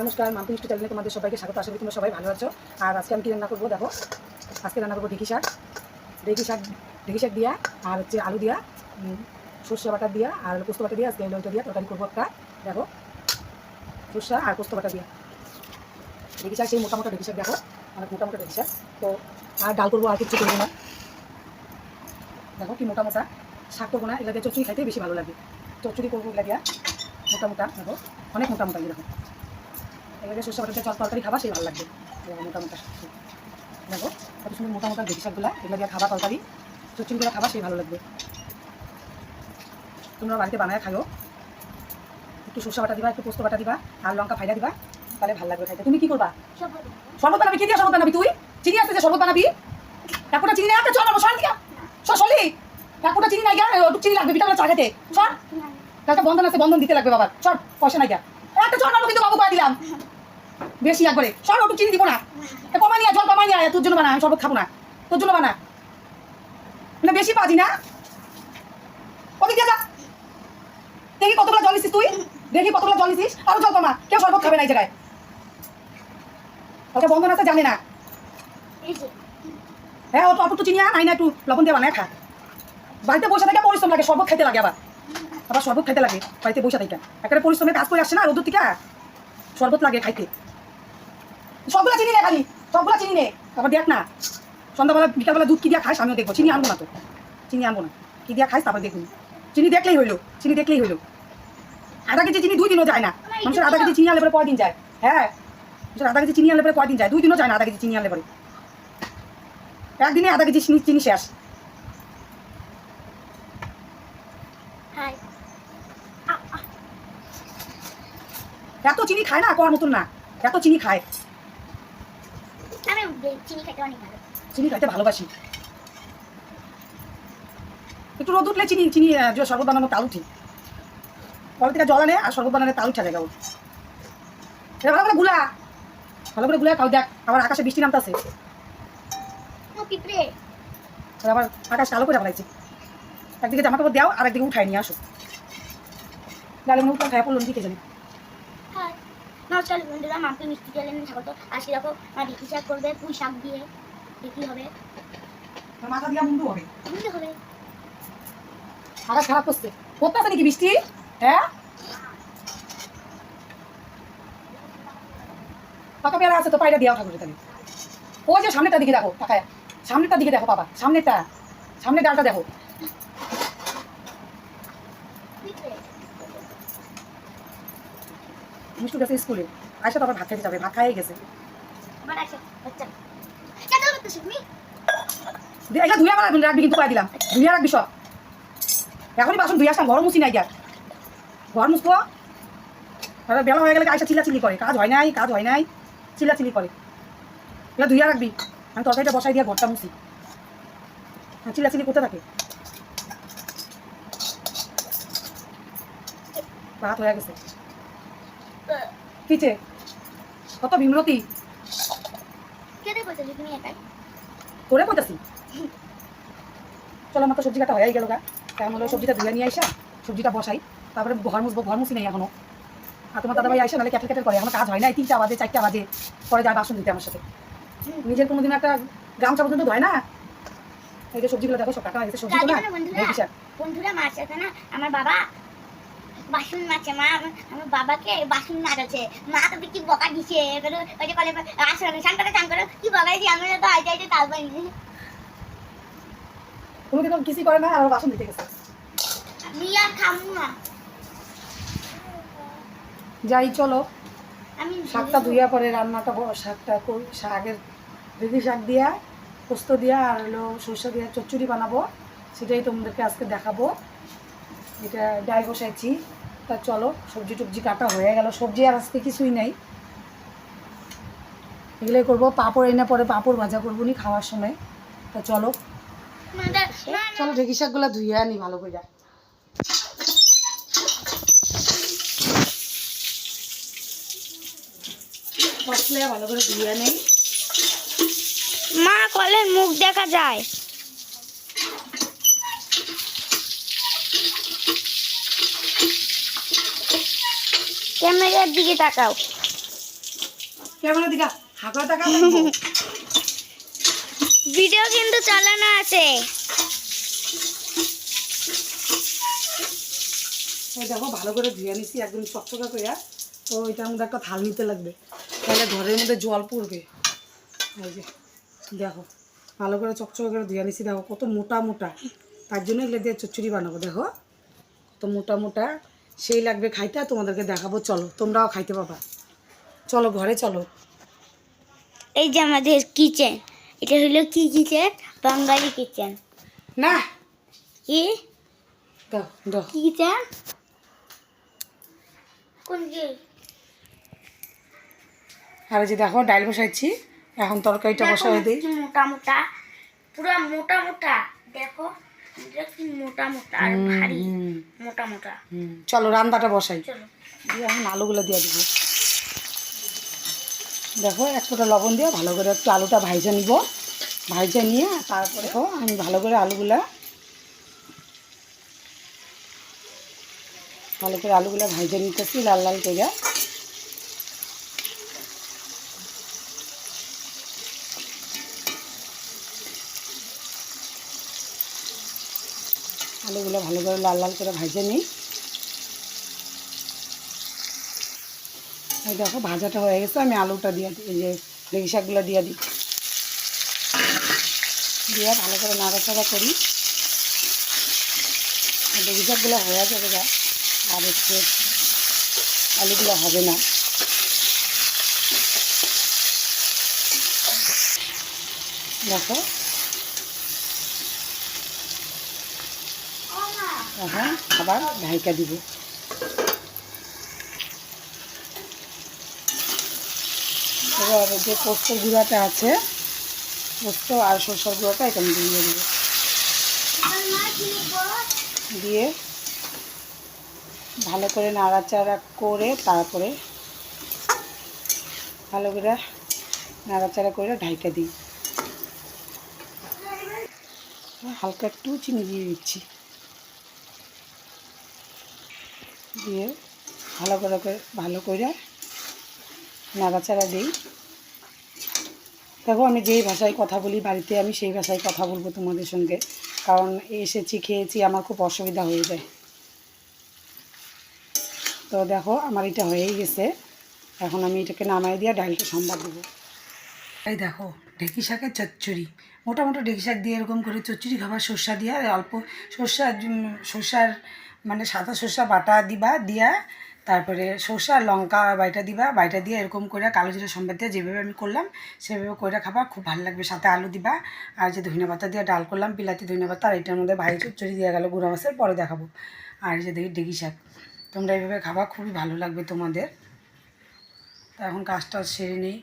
নমস্কার মাম্পি মিষ্টি চ্যানেলে তোমাদের সবাইকে স্বাগত। আশা তোমরা সবাই ভালো আছো। আর আজকে আমি কী রান্না করব দেখো? আজকে রান্না করব ঢেঁকি শাক। ঢেঁকি শাক ঢেঁকি শাক দিয়া, আর হচ্ছে আলু দিয়া সর্ষে বাটা দিয়া, আর পোস্ত বাটা দিয়া, আজকে ওইটা দিয়া তরকারি করব একটা। দেখো, সর্ষা আর পোস্ত বাটা দিয়া। ঢেঁকি শাক, সেই মোটা মোটা ঢেঁকি শাক দেখো। অনেক মোটা মোটা ঢেঁকি শাক। তো, আর ডাল করব আর কিছু করব না। দেখো কি মোটা মোটা শাক করব না। এগুলা দিয়ে চচ্চড়ি খাইতে বেশি ভালো লাগে। চচ্চড়ি করব এগুলা দিয়া। মোটা মোটা, দেখো। অনেক মোটা মোটা এরকম এগুলোকে সর্ষে বাটাতে চল তরকারি খাবা, সেই ভালো লাগবে। মোটা দেখো, কত সুন্দর মোটা মোটা দেখি শাকগুলা, এগুলো দিয়ে খাবা তরকারি চচ্চড়িগুলো খাবা, সেই ভালো লাগবে। তোমরা বাড়িতে বানায় খাও একটু সর্ষে বাটা দিবা, একটু পোস্ত বাটা দিবা, আর লঙ্কা ফাইলা দিবা, তাহলে ভালো লাগবে খাইতে। তুমি কি করবা? শরবত বানাবি, কি দিয়ে শরবত বানাবি তুই? চিনি আসতে যে শরবত বানাবি? একটা চিনি না চল আমার দিয়া সর সলি একটা চিনি নাই গা ওটুক চিনি লাগবে বিটামিন চা সর কালকে বন্ধন আছে, বন্ধন দিতে লাগবে বাবার। সর পয়সা নাই গা। একটা চল বাবু কিন্তু বাবু পাই দিলাম। বেশি একবারে সর ওটুক চিনি দিব না। এ কমাই নিয়ে জল কমাই নিয়ে তোর জন্য বানা আমি শরবত খাব না। তোর জন্য বানা মানে বেশি পাজি না? ওদিক যা। দেখি কতগুলো জল নিছিস তুই। দেখি কতগুলো জল নিছিস। আরও জল কমা কেউ শরবত খাবে না এই জায়গায়। ওটা বন্ধন আছে জানে না। হ্যাঁ অত অত চিনি আন, না একটু লবণ দিয়ে বানায় খা। বাড়িতে বসে থেকে পরিশ্রম লাগে শরবত খেতে লাগে আবার। আবার শরবত খেতে লাগে বাড়িতে বসে থেকে। একটা পরিশ্রমের কাজ করে আসছে না রোদ্দুর থেকে? শরবত লাগে খাইতে। সবগুলা চিনি নে খালি সবগুলা চিনি নে। আবার দেখ না সন্ধ্যাবেলা বিকালবেলা দুধ কি দিয়া খাইস আমিও দেখব চিনি আনব না তো। চিনি আনব না। কি দিয়া খাইস তারপর দেখুন চিনি দেখলেই হইল চিনি দেখলেই হইল। আধা কেজি চিনি দুই দিনও যায় না। মানুষের আধা কেজি চিনি আনলে পরে কয়দিন যায়? হ্যাঁ মানুষের আধা কেজি চিনি আনলে পরে কয়দিন যায়? দুই দিনও যায় না আধা কেজি চিনি আনলে পরে। একদিনে আধা কেজি চিনি চিনি শেষ। এত চিনি খায় না কর মতন না। এত চিনি খায়। চিনি খেতে অনেক ভালো। চিনি খাইতে ভালোবাসি। একটু রোদ উঠলে চিনি চিনি শরবত বানানো তাল উঠি। কল থেকে জল আনে আর শরবত বানালে উঠা যায় এটা ভালো করে গুলা। ভালো করে গুলা খাও দেখ আবার আকাশে বৃষ্টি নামতাছে। আবার আকাশ কালো করে ফেলাইছে। একদিকে জামা কাপড় দাও আর একদিকে উঠাই নিয়ে আসো। ডালে মনে উঠে পড়ল দিকে জানি। নমস্কার বন্ধুরা মিষ্টি চ্যানেলে স্বাগত আজকে দেখো ঢেঁকি শাক করবে পুঁই শাক দিয়ে দেখি হবে। মাথা দিয়া মুন্ডু হবে। বুঝতে হবে। আকাশ খারাপ করছে। পড়তেছে নাকি বৃষ্টি হ্যাঁ? পাকা পেয়ারা আছে তো পায়রা দেওয়া ঠাকুরের তাহলে ওই যে সামনেটা দিকে দেখো তাকায়। সামনেরটা দিকে দেখো বাবা সামনেরটা। সামনের ডালটা দেখো পিঁপড়ে মিষ্টু গেছে স্কুলে। আয়সা তো আবার ভাত খাইতে যাবে ভাত খাইয়ে গেছে। এটা ধুয়ে আবার রাখবি কিন্তু পাই দিলাম। ধুয়ে রাখবি সব। এখনই বাসন ধুয়ে আসলাম ঘর মুছি নাই গিয়া। ঘর মুছবো তারপর বেলা হয়ে গেলে আয়সা চিল্লাচিল্লি করে। কাজ হয় নাই কাজ হয় নাই। চিল্লাচিল্লি করে। এগুলো ধুয়ে রাখবি। আমি তরকারিটা বসাই দিয়ে ঘরটা মুছি। হ্যাঁ, চিল্লাচিল্লি করতে থাকে। ভাত হয়ে গেছে। কিছে কত বিমরতি কেটে তুমি একাই? কইতাছি চলো আমার তো সবজি কাটা হয়ে গেল গা। কেমন হলো সবজিটা ধুয়ে নিয়ে আইসা সবজিটা বসাই। তারপরে ঘর মুছবো ঘর মুছি নেই এখনও। আর তোমার দাদাভাই আইসা নাহলে ক্যাটেল ক্যাটেল করে। এখনও কাজ হয় না তিনটা বাজে চারটা বাজে। পরে যায় বাসন দিতে আমার সাথে। নিজের কোনোদিন একটা গামছা পর্যন্ত ধয় না? এই যে সবজিগুলো দেখো সব কাটা হয়ে সবজি না? বন্ধুরা। বন্ধুরা মাছ না? আমার বাবা বাসন মাছে মা আমার- বাবাকে বাসন মারাছে মা তোকে কি বকা দিছে এবারে ওই যে আসো আমি চান করে চান করে। কি বকা দিছি আমি তো আইতে আইতে তাল পাইনি। কোনো দিন কিছুই করে না আর বাসন দিতে গেছে। আমি আর না। যাই চলো। আমি শাকটা ধুইয়া পরে রান্নাটা শাকটা কর- শাকের দিদি শাক দিয়া পোস্ত দিয়া আর হলো সরষে দিয়া চচ্চড়ি বানাবো। সেটাই তোমাদেরকে আজকে দেখাবো। এটা ডাই বসাইছি তা চলো সবজি টবজি কাটা হয়ে গেল। সবজি আর আজকে কিছুই নেই। এগুলোই করব। পাঁপড় এনে পরে পাঁপড় ভাজা করব নি খাওয়ার সময়। তা চলো। চলো ঢেঁকি শাকগুলো ধুয়ে আনি ভালো করে। মশলা ভালো করে ধুইয়া নেই মা কলের মুখ দেখা যায়। ক্যামেরার দিকে তাকাও। ক্যামেরা দিকা হাঁকা টাকা লাগবো ভিডিও কিন্তু চালানো আছে। এই দেখো ভালো করে ধুয়ে নিছি একদম চকচকা করে। তো এটার মধ্যে একটা থাল নিতে লাগবে। তাহলে ঘরের মধ্যে জল পড়বে। এই যে দেখো ভালো করে চকচকা করে ধুয়ে নিছি। দেখো কত মোটা মোটা। তার জন্য এগুলো দিয়ে চচ্চড়ি বানাবো দেখো। কত মোটা মোটা। সেই লাগবে খাইতে আর তোমাদেরকে দেখাবো চলো তোমরাও খাইতে পাবা। চলো ঘরে চলো। এই যে আমাদের কিচেন এটা হলো কি কিচেন? বাঙালি কিচেন। না। কি? দাও দাও। কি কিচেন? কোন কি আর যে দেখো ডাইল বসাইছি। এখন তরকারিটা বসাই দিই। মোটা মোটা পুরো মোটা মোটা দেখো। এটা কি মোটা মোটা আর ভারী। মোটা মোটা। চলো রান্নাটা বসাই। চলো। দিয়ে এখন আলুগুলো দিয়ে দিব। দেখো এক ফোঁটা লবণ দিয়ে ভালো করে একটু আলুটা ভাইজা নিব। ভাইজা নিয়ে তারপরে আমি ভালো করে আলুগুলা ভালো করে আলুগুলো ভাইজা নিতেছি লাল লাল করে। আলুগুলো ভালো করে লাল লাল করে ভাইজা নিই। এই দেখো, ভাজাটা হয়ে গেছে। আমি আলুটা দিয়ে এই যে লেগি শাকগুলো দিয়ে দিই। দিয়ে ভালো করে নাড়াচাড়া করি। লেগি শাকগুলো হয়ে যাবে যা আর হচ্ছে আলুগুলো হবে না। দেখো এখন আবার ঢাইকা দিব। এবার যে পোস্ত গুঁড়াটা আছে, পোস্ত আর সরষার গুঁড়াটা এখানে দিয়ে দেবো। দিয়ে ভালো করে নাড়াচাড়া করে তারপরে ভালো করে নাড়াচাড়া করে ঢাইকা দিই। হালকা একটু চিনি দিয়ে দিচ্ছি। দিয়ে ভালো করে ভালো করে নাড়াচাড়া দিই। দেখো, আমি যেই ভাষায় কথা বলি বাড়িতে, আমি সেই ভাষায় কথা বলব তোমাদের সঙ্গে, কারণ এসেছি, খেয়েছি, আমার খুব অসুবিধা হয়ে যায়। তো দেখো, আমার এটা হয়েই গেছে। এখন আমি এটাকে নামাই দিয়ে ডালটা সম্বাদ দেবো। এই দেখো, ঢেকি শাকের চচ্চড়ি। মোটামুটি ঢেকি শাক দিয়ে এরকম করে চচ্চড়ি খাবার সর্ষা দিয়ে, আর অল্প সর্ষা সর্ষার মানে সাদা সর্ষা বাটা দিবা, দিয়া তারপরে সর্ষা, লঙ্কা বাইটা দিবা বাইটা দিয়ে এরকম করে কালো জিরা সম্বাদ দিয়ে যেভাবে আমি করলাম, সেভাবে করে খাবা, খুব ভালো লাগবে। সাথে আলু দিবা, আর যে ধনিয়া পাতা দিয়ে ডাল করলাম, বিলাতি ধনিয়া পাতা, আর এটার মধ্যে ভাই চচ্চড়ি দিয়ে গেল, গুঁড়া মাছের, পরে দেখাবো। আর যে দেখি ঢেকি শাক, তোমরা এইভাবে খাবা, খুবই ভালো লাগবে তোমাদের। তা এখন কাজটা সেরে নিই।